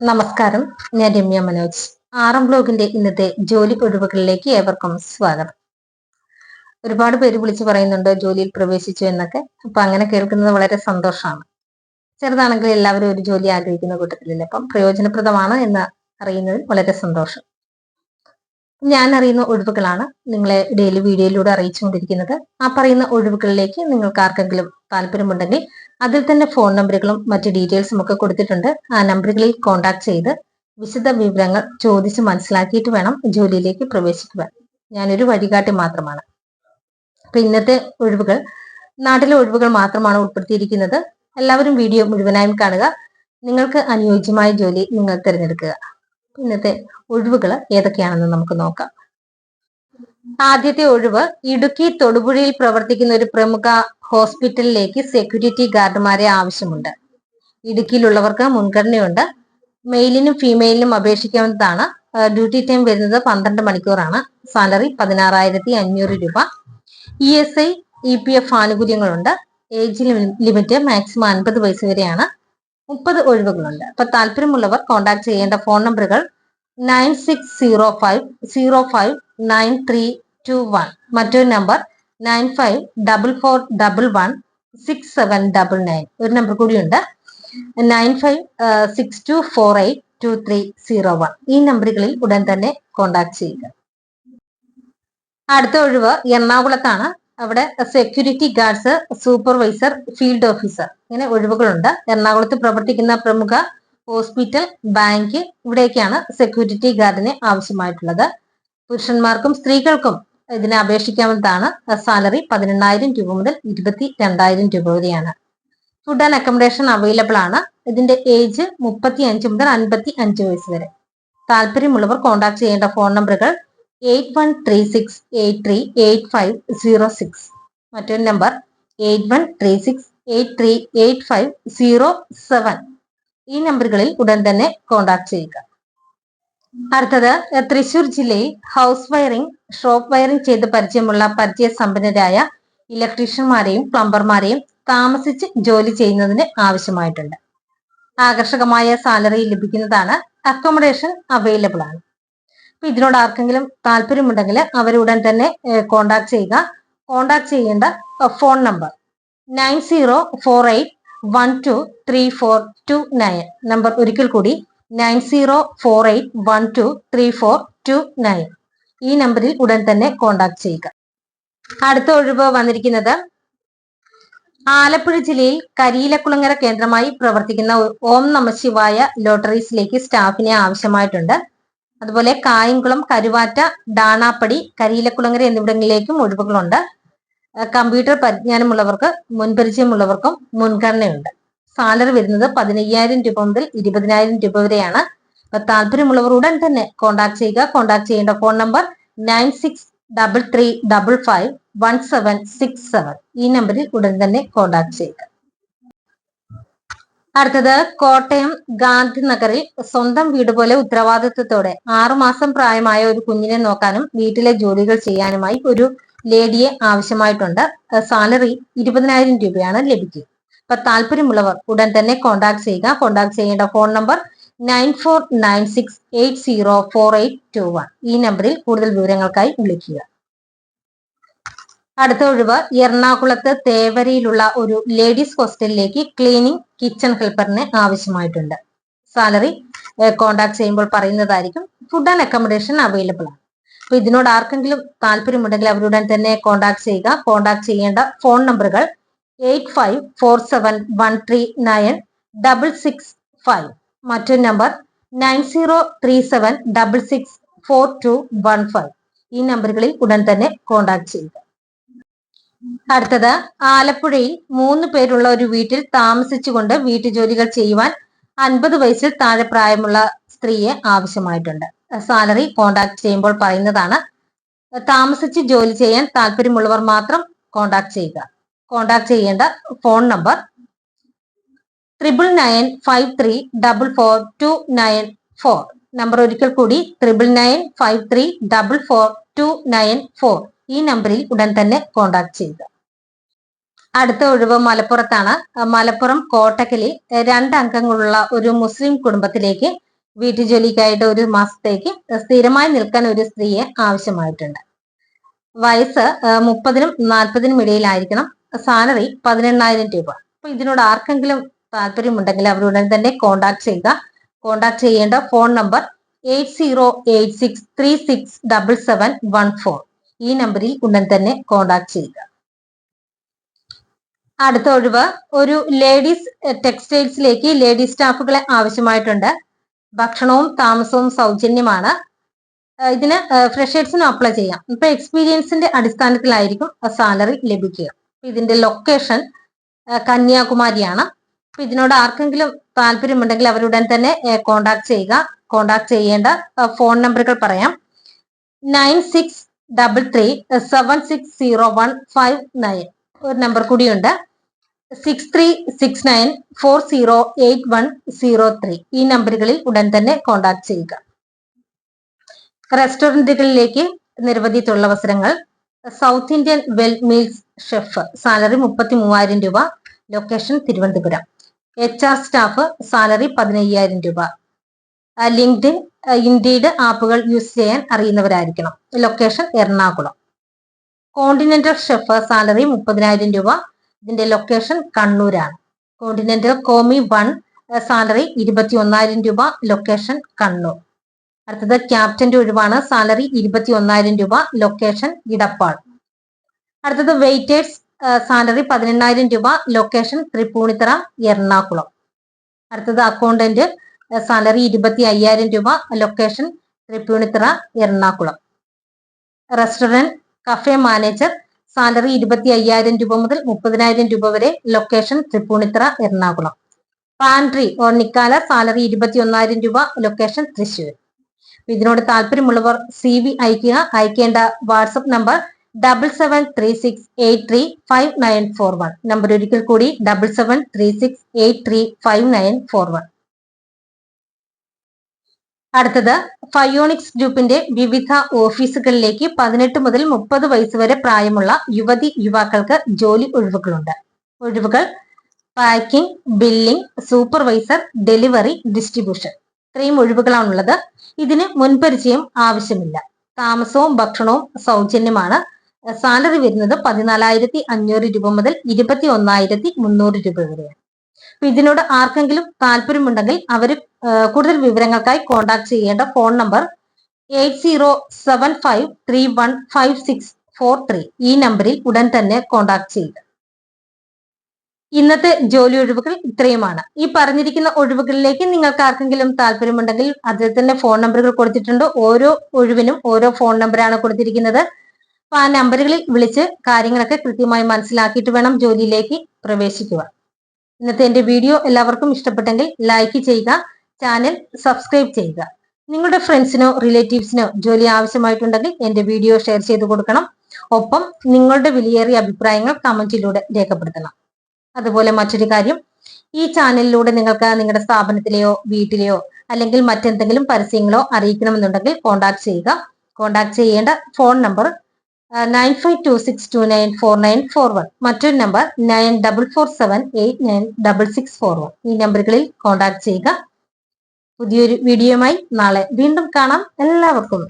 നമസ്കാരം. ഞാൻ രമ്യ മനോജ്. ആറാം ബ്ലോഗിന്റെ ഇന്നത്തെ ജോലി ഒഴിവുകളിലേക്ക് ഏവർക്കും സ്വാഗതം. ഒരുപാട് പേര് വിളിച്ചു പറയുന്നുണ്ട് ജോലിയിൽ പ്രവേശിച്ചു എന്നൊക്കെ. അപ്പൊ അങ്ങനെ കേൾക്കുന്നത് വളരെ സന്തോഷമാണ്. ചെറുതാണെങ്കിൽ എല്ലാവരും ഒരു ജോലി ആഗ്രഹിക്കുന്ന കൂട്ടത്തിലില്ല അപ്പം പ്രയോജനപ്രദമാണ് എന്ന് അറിയുന്നതിൽ വളരെ സന്തോഷം. ഞാൻ അറിയുന്ന ഒഴിവുകളാണ് നിങ്ങളെ ഡെയിലി വീഡിയോയിലൂടെ അറിയിച്ചുകൊണ്ടിരിക്കുന്നത്. ആ പറയുന്ന ഒഴിവുകളിലേക്ക് നിങ്ങൾക്ക് ആർക്കെങ്കിലും താല്പര്യമുണ്ടെങ്കിൽ അതിൽ തന്നെ ഫോൺ നമ്പറുകളും മറ്റ് ഡീറ്റെയിൽസും ഒക്കെ കൊടുത്തിട്ടുണ്ട്. ആ നമ്പറുകളിൽ കോൺടാക്ട് ചെയ്ത് വിശദ വിവരങ്ങൾ ചോദിച്ച് മനസ്സിലാക്കിയിട്ട് വേണം ജോലിയിലേക്ക് പ്രവേശിക്കുവാൻ. ഞാനൊരു വഴികാട്ടി മാത്രമാണ്. അപ്പൊ ഇന്നത്തെ ഒഴിവുകൾ നാട്ടിലെ ഒഴിവുകൾ മാത്രമാണ് ഉൾപ്പെടുത്തിയിരിക്കുന്നത്. എല്ലാവരും വീഡിയോ മുഴുവനായും കാണുക. നിങ്ങൾക്ക് അനുയോജ്യമായ ജോലി നിങ്ങൾ തിരഞ്ഞെടുക്കുക. ഇന്നത്തെ ഒഴിവുകൾ ഏതൊക്കെയാണെന്ന് നമുക്ക് നോക്കാം. ആദ്യത്തെ ഒഴിവ് ഇടുക്കി തൊടുപുഴയിൽ പ്രവർത്തിക്കുന്ന ഒരു പ്രമുഖ ഹോസ്പിറ്റലിലേക്ക് സെക്യൂരിറ്റി ഗാർഡുമാരെ ആവശ്യമുണ്ട്. ഇടുക്കിയിലുള്ളവർക്ക് മുൻഗണനയുണ്ട്. മെയിലിനും ഫീമെയിലിനും അപേക്ഷിക്കാവുന്നതാണ്. ഡ്യൂട്ടി ടൈം വരുന്നത് പന്ത്രണ്ട് മണിക്കൂറാണ്. സാലറി പതിനാറായിരത്തി അഞ്ഞൂറ് രൂപ. E S I E P F ആനുകൂല്യങ്ങളുണ്ട്. Age limit maximum അൻപത് വയസ്സ് വരെയാണ്. മുപ്പത് ഒഴിവുകളുണ്ട്. അപ്പൊ താല്പര്യമുള്ളവർ കോൺടാക്ട് ചെയ്യേണ്ട ഫോൺ നമ്പറുകൾ nine six zero five zero five nine three two one. മറ്റൊരു number nine five double four double one six seven double nine ഒരു നമ്പർ കൂടിയുണ്ട്. Nine five six two four eight two three zero one ഈ നമ്പറുകളിൽ ഉടൻ തന്നെ contact ചെയ്യുക. അടുത്ത ഒഴിവ് എറണാകുളത്താണ്. അവിടെ security guards supervisor field officer ഇങ്ങനെ ഒഴിവുകളുണ്ട്. എറണാകുളത്ത് പ്രവർത്തിക്കുന്ന പ്രമുഖ ഹോസ്പിറ്റൽ ബാങ്ക് ഇവിടേക്കാണ് സെക്യൂരിറ്റി ഗാർഡിന് ആവശ്യമായിട്ടുള്ളത്. പുരുഷന്മാർക്കും സ്ത്രീകൾക്കും ഇതിനെ അപേക്ഷിക്കാവുന്നതാണ്. സാലറി പതിനെണ്ണായിരം രൂപ മുതൽ ഇരുപത്തി രണ്ടായിരം രൂപ വരെയാണ്. ഫുഡ് ആൻഡ് അക്കോമഡേഷൻ അവൈലബിൾ ആണ്. ഇതിന്റെ ഏജ് മുപ്പത്തി അഞ്ച് മുതൽ അൻപത്തി അഞ്ച് വയസ്സ് വരെ. താല്പര്യമുള്ളവർ കോൺടാക്ട് ചെയ്യേണ്ട ഫോൺ നമ്പറുകൾ eight one three six eight three eight five zero six. മറ്റൊരു number eight one three six eight three eight five zero seven. ഈ നമ്പറുകളിൽ ഉടൻ തന്നെ കോൺടാക്ട് ചെയ്യുക. അടുത്തത് തൃശൂർ ജില്ലയിൽ ഹൗസ് വയറിംഗ് ഷോപ്പ് വയറിംഗ് ചെയ്ത് പരിചയമുള്ള പരിചയസമ്പന്നരായ ഇലക്ട്രീഷ്യന്മാരെയും പ്ലംബർമാരെയും താമസിച്ച് ജോലി ചെയ്യുന്നതിന് ആവശ്യമായിട്ടുണ്ട്. ആകർഷകമായ സാലറി ലഭിക്കുന്നതാണ് അക്കോമഡേഷൻ അവൈലബിൾ ആണ്. അപ്പൊ ഇതിനോട് ആർക്കെങ്കിലും താല്പര്യമുണ്ടെങ്കിൽ അവരുടൻ തന്നെ കോണ്ടാക്ട് ചെയ്യുക. കോണ്ടാക്ട് ചെയ്യേണ്ട phone number nine zero four eight one two three four two nine number ഒരിക്കൽ കൂടി nine zero four eight one two three four two nine. ഈ നമ്പറിൽ ഉടൻ തന്നെ കോണ്ടാക്ട് ചെയ്യുക. അടുത്ത ഒഴിവ് വന്നിരിക്കുന്നത് ആലപ്പുഴ ജില്ലയിൽ കരിയിലക്കുളങ്ങര കേന്ദ്രമായി പ്രവർത്തിക്കുന്ന ഓം നമശിവായ ലോട്ടറീസിലേക്ക് സ്റ്റാഫിനെ ആവശ്യമായിട്ടുണ്ട്. അതുപോലെ കായംകുളം കരുവാറ്റ ഡാണാപ്പടി കരിയിലക്കുളങ്ങര എന്നിവിടങ്ങളിലേക്കും ഒഴിവുകളുണ്ട്. കമ്പ്യൂട്ടർ പരിജ്ഞാനമുള്ളവർക്ക് മുൻപരിചയമുള്ളവർക്കും മുൻഗണനയുണ്ട്. സാലറി വരുന്നത് പതിനയ്യായിരം രൂപ മുതൽ ഇരുപതിനായിരം രൂപ വരെയാണ്. താല്പര്യമുള്ളവർ ഉടൻ തന്നെ കോൺടാക്ട് ചെയ്യുക. കോൺടാക്ട് ചെയ്യേണ്ട phone number nine six double three double five one seven six seven ഈ നമ്പറിൽ ഉടൻ തന്നെ കോൺടാക്ട് ചെയ്യുക. അടുത്തത് കോട്ടയം ഗാന്ധിനഗറിൽ സ്വന്തം വീട് പോലെ ഉത്തരവാദിത്വത്തോടെ ആറുമാസം പ്രായമായ ഒരു കുഞ്ഞിനെ നോക്കാനും വീട്ടിലെ ജോലികൾ ചെയ്യാനുമായി ഒരു ലേഡിയെ ആവശ്യമായിട്ടുണ്ട്. സാലറി ഇരുപതിനായിരം രൂപയാണ് ലഭിക്കുക. അപ്പൊ താല്പര്യമുള്ളവർ ഉടൻ തന്നെ കോൺടാക്ട് ചെയ്യുക. കോൺടാക്ട് ചെയ്യേണ്ട phone number nine four nine six eight zero four eight two one ഈ നമ്പറിൽ കൂടുതൽ വിവരങ്ങൾക്കായി വിളിക്കുക. അടുത്ത ഒഴിവ് എറണാകുളത്ത് തേവരയിലുള്ള ഒരു ലേഡീസ് ഹോസ്റ്റലിലേക്ക് ക്ലീനിങ് കിച്ചൺ ഹെൽപ്പറിന് ആവശ്യമായിട്ടുണ്ട്. സാലറി കോണ്ടാക്ട് ചെയ്യുമ്പോൾ പറയുന്നതായിരിക്കും. ഫുഡ് ആൻഡ് അക്കോമഡേഷൻ അവൈലബിൾ ആണ്. അപ്പൊ ഇതിനോട് ആർക്കെങ്കിലും താല്പര്യമുണ്ടെങ്കിൽ അവരുടൻ തന്നെ കോണ്ടാക്ട് ചെയ്യുക. കോണ്ടാക്ട് ചെയ്യേണ്ട ഫോൺ നമ്പറുകൾ eight five four seven one three nine double six five മറ്റൊരു number nine zero three seven double six four two one five ഈ നമ്പറുകളിൽ ഉടൻ തന്നെ കോണ്ടാക്ട് ചെയ്യുക. അടുത്തത് ആലപ്പുഴയിൽ മൂന്ന് പേരുള്ള ഒരു വീട്ടിൽ താമസിച്ചുകൊണ്ട് വീട്ടുജോലികൾ ചെയ്യുവാൻ അൻപത് വയസ്സിൽ താഴെ പ്രായമുള്ള സ്ത്രീയെ ആവശ്യമായിട്ടുണ്ട്. സാലറി കോണ്ടാക്ട് ചെയ്യുമ്പോൾ പറയുന്നതാണ് താമസിച്ച് ജോലി ചെയ്യാൻ താല്പര്യമുള്ളവർ മാത്രം കോണ്ടാക്ട് ചെയ്യുക. കോണ്ടാക്ട് ചെയ്യേണ്ട phone number triple nine five three double four two nine four number ഒരിക്കൽ കൂടി triple nine five three double four two nine four ഈ നമ്പറിൽ ഉടൻ തന്നെ കോണ്ടാക്ട് ചെയ്യുക. അടുത്ത ഒഴിവ് മലപ്പുറത്താണ്. മലപ്പുറം കോട്ടക്കലിൽ രണ്ട് അംഗങ്ങളുള്ള ഒരു മുസ്ലിം കുടുംബത്തിലേക്ക് വീട്ടുജോലിക്കായിട്ട് ഒരു മാസത്തേക്ക് സ്ഥിരമായി നിൽക്കാൻ ഒരു സ്ത്രീയെ ആവശ്യമായിട്ടുണ്ട്. വയസ്സ് മുപ്പതിനും നാൽപ്പതിനും ഇടയിലായിരിക്കണം. സാലറി പതിനെണ്ണായിരം രൂപ. അപ്പൊ ഇതിനോട് ആർക്കെങ്കിലും താല്പര്യമുണ്ടെങ്കിൽ അവരുടൻ തന്നെ കോണ്ടാക്ട് ചെയ്യുക കോണ്ടാക്ട് ചെയ്യേണ്ട phone number eight zero eight six three six double seven one four ഈ നമ്പറിൽ ഉടൻ തന്നെ കോണ്ടാക്ട് ചെയ്യുക. അടുത്ത ഒഴിവ് ഒരു ലേഡീസ് ടെക്സ്റ്റൈൽസിലേക്ക് ലേഡീസ് സ്റ്റാഫുകളെ ആവശ്യമായിട്ടുണ്ട്. ഭക്ഷണവും താമസവും സൗജന്യമാണ്. ഇതിന് ഫ്രഷേഴ്സിനും അപ്ലൈ ചെയ്യാം. ഇപ്പൊ എക്സ്പീരിയൻസിന്റെ അടിസ്ഥാനത്തിലായിരിക്കും സാലറി ലഭിക്കുക. ഇതിന്റെ ലൊക്കേഷൻ കന്യാകുമാരിയാണ്. അപ്പൊ ഇതിനോട് ആർക്കെങ്കിലും താല്പര്യമുണ്ടെങ്കിൽ അവരുടൻ തന്നെ കോണ്ടാക്ട് ചെയ്യുക. കോണ്ടാക്ട് ചെയ്യേണ്ട ഫോൺ നമ്പറുകൾ പറയാം. Nine six double three seven six zero one five nine ഒരു നമ്പർ കൂടിയുണ്ട്. Six three six nine four zero eight one zero three ഈ നമ്പറുകളിൽ ഉടൻ തന്നെ കോണ്ടാക്ട് ചെയ്യുക. റെസ്റ്റോറന്റുകളിലേക്ക് നിരവധി തൊഴിലവസരങ്ങൾ south Indian well meals chef salary മുപ്പത്തി മൂവായിരം രൂപ. Location Thiruvananthapuram. H R staff salary പതിനയ്യായിരം രൂപ. ലിങ്ക്ഡ് ഇൻഡീഡ് ആപ്പുകൾ യൂസ് ചെയ്യാൻ അറിയുന്നവരായിരിക്കണം. Location Ernakulam. Continental chef salary മുപ്പതിനായിരം രൂപ. ഇതിന്റെ ലൊക്കേഷൻ കണ്ണൂരാണ്. കോണ്ടിനെന്റൽ കോമി വൺ സാലറി ഇരുപത്തി ഒന്നായിരം രൂപ. ലൊക്കേഷൻ കണ്ണൂർ. അടുത്തത് ക്യാപ്റ്റന്റെ ഒഴിവാണ്. സാലറി ഇരുപത്തി ഒന്നായിരം രൂപ. ലൊക്കേഷൻ ഇടപ്പാൾ. അടുത്തത് വെയിറ്റേഴ്സ് സാലറി പതിനെണ്ണായിരം രൂപ. ലൊക്കേഷൻ തൃപ്പൂണിത്തറ എറണാകുളം. അടുത്തത് അക്കൗണ്ടന്റ് സാലറി ഇരുപത്തി അയ്യായിരം രൂപ. Location Tripunithura Ernakulam. Restaurant cafe manager salary ഇരുപത്തി അയ്യായിരം രൂപ മുതൽ മുപ്പതിനായിരം രൂപ വരെ. ലൊക്കേഷൻ തൃപ്പൂണിത്തറ എറണാകുളം. പാൻട്രി ഓർണിക്കാല സാലറി ഇരുപത്തി ഒന്നായിരം രൂപ. ലൊക്കേഷൻ തൃശ്ശൂർ. ഇതിനോട് താല്പര്യമുള്ളവർ സി വി അയക്കുക അയക്കേണ്ട WhatsApp number double seven three six eight three five nine four one number ഒരിക്കൽ കൂടി double seven three six eight three five nine four one അടുത്തത് ഫയോണിക്സ് ഗ്രൂപ്പിന്റെ വിവിധ ഓഫീസുകളിലേക്ക് പതിനെട്ട് മുതൽ മുപ്പത് വയസ്സ് വരെ പ്രായമുള്ള യുവതി യുവാക്കൾക്ക് ജോലി ഒഴിവുകളുണ്ട്. ഒഴിവുകൾ packing billing supervisor delivery distribution. ഇത്രയും ഒഴിവുകളാണുള്ളത്. ഇതിന് മുൻപരിചയം ആവശ്യമില്ല. താമസവും ഭക്ഷണവും സൗജന്യമാണ്. സാലറി വരുന്നത് പതിനാലായിരത്തി അഞ്ഞൂറ് രൂപ മുതൽ ഇരുപത്തി ഒന്നായിരത്തി മുന്നൂറ് രൂപ വരെയാണ്. അപ്പൊ ഇതിനോട് ആർക്കെങ്കിലും താല്പര്യമുണ്ടെങ്കിൽ അവർ കൂടുതൽ വിവരങ്ങൾക്കായി കോൺടാക്ട് ചെയ്യേണ്ട phone number eight zero seven five three one five six four three ഈ നമ്പറിൽ ഉടൻ തന്നെ കോൺടാക്ട് ചെയ്യുക. ഇന്നത്തെ ജോലി ഒഴിവുകൾ ഇത്രയുമാണ്. ഈ പറഞ്ഞിരിക്കുന്ന ഒഴിവുകളിലേക്ക് നിങ്ങൾക്ക് ആർക്കെങ്കിലും താല്പര്യമുണ്ടെങ്കിൽ തന്നെ ഫോൺ നമ്പറുകൾ കൊടുത്തിട്ടുണ്ട്. ഓരോ ഒഴിവിനും ഓരോ ഫോൺ നമ്പറാണ് കൊടുത്തിരിക്കുന്നത്. അപ്പൊ ആ നമ്പറുകളിൽ വിളിച്ച് കാര്യങ്ങളൊക്കെ കൃത്യമായി മനസ്സിലാക്കിയിട്ട് വേണം ജോലിയിലേക്ക് പ്രവേശിക്കുക ഇന്നത്തെ എന്റെ വീഡിയോ എല്ലാവർക്കും ഇഷ്ടപ്പെട്ടെങ്കിൽ ലൈക്ക് ചെയ്യുക ചാനൽ സബ്സ്ക്രൈബ് ചെയ്യുക. നിങ്ങളുടെ ഫ്രണ്ട്സിനോ റിലേറ്റീവ്സിനോ ജോലി ആവശ്യമായിട്ടുണ്ടെങ്കിൽ എന്റെ വീഡിയോ ഷെയർ ചെയ്ത് കൊടുക്കണം. ഒപ്പം നിങ്ങളുടെ വിലയേറിയ അഭിപ്രായങ്ങൾ കമന്റിലൂടെ രേഖപ്പെടുത്തണം. അതുപോലെ മറ്റൊരു കാര്യം ഈ ചാനലിലൂടെ നിങ്ങൾക്ക് നിങ്ങളുടെ സ്ഥാപനത്തിലെയോ വീട്ടിലെയോ അല്ലെങ്കിൽ മറ്റെന്തെങ്കിലും പരസ്യങ്ങളോ അറിയിക്കണമെന്നുണ്ടെങ്കിൽ കോൺടാക്ട് ചെയ്യുക. കോൺടാക്ട് ചെയ്യേണ്ട phone number nine five two six two nine four nine four one മറ്റൊരു number nine double four seven eight nine double six four one ഈ നമ്പറുകളിൽ കോൺടാക്ട് ചെയ്യുക. പുതിയൊരു വീഡിയോയുമായി നാളെ വീണ്ടും കാണാം. എല്ലാവർക്കും